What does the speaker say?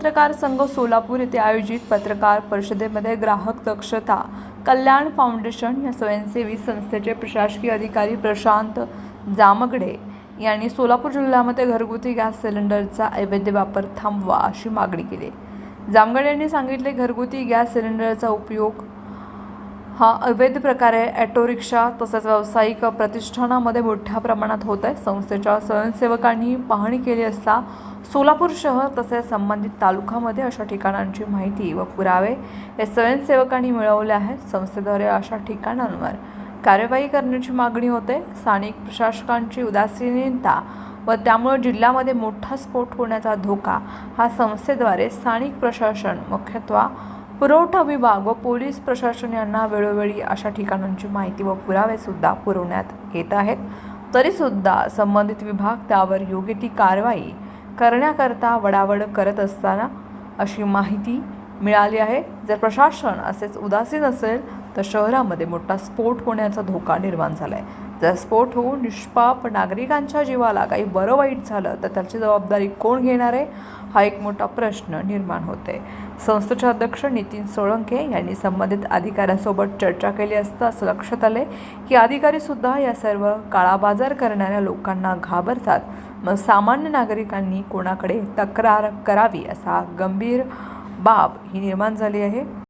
पत्रकार संघ सोलापूर येथे आयोजित पत्रकार परिषदेमध्ये ग्राहक दक्षता कल्याण फाउंडेशन या स्वयंसेवी संस्थेचे प्रशासकीय अधिकारी प्रशांत जामगडे यांनी सोलापूर जिल्ह्यामध्ये घरगुती गॅस सिलेंडरचा अवैध वापर थांबवा अशी मागणी केली. जामगडे यांनी सांगितले घरगुती गॅस सिलेंडरचा उपयोग हा अवैध प्रकारे ॲटोरिक्षा तसेच व्यावसायिक प्रतिष्ठानामध्ये मोठ्या प्रमाणात होत आहे. संस्थेच्या स्वयंसेवकांनी पाहणी केली असता सोलापूर शहर तसेच संबंधित तालुक्यामध्ये अशा ठिकाणांची माहिती व पुरावे हे स्वयंसेवकांनी मिळवले आहेत. संस्थेद्वारे अशा ठिकाणांवर कार्यवाही करण्याची मागणी होते. स्थानिक प्रशासकांची उदासीनता व त्यामुळे जिल्ह्यामध्ये मोठा स्फोट होण्याचा धोका हा संस्थेद्वारे स्थानिक प्रशासन मुख्यत्वे पुरवठा विभाग व पोलीस प्रशासन यांना वेळोवेळी अशा ठिकाणांची माहिती व पुरावेसुद्धा पुरवण्यात येत आहेत. तरीसुद्धा संबंधित विभाग त्यावर योग्य ती कारवाई करण्याकरता वडावड करत असताना अशी माहिती मिळाली आहे. जर प्रशासन असेच उदासीन असेल तर शहरामध्ये मोठा स्फोट होण्याचा धोका निर्माण झाला आहे जर स्फोट होऊन निष्पाप नागरिकांच्या जीवाला काही बरं वाईट झालं तर त्याची जबाबदारी कोण घेणार आहे? हा एक मोठा प्रश्न निर्माण होते संस्थेचे अध्यक्ष नितीन सोळंके यांनी संबंधित अधिकाऱ्यांसोबत चर्चा केली असता असं लक्षात आले की अधिकारीसुद्धा या सर्व काळाबाजार करणाऱ्या लोकांना घाबरतात. मग सामान्य नागरिकांनी कोणाकडे तक्रार करावी असा गंभीर बाब ही निर्माण झाली आहे.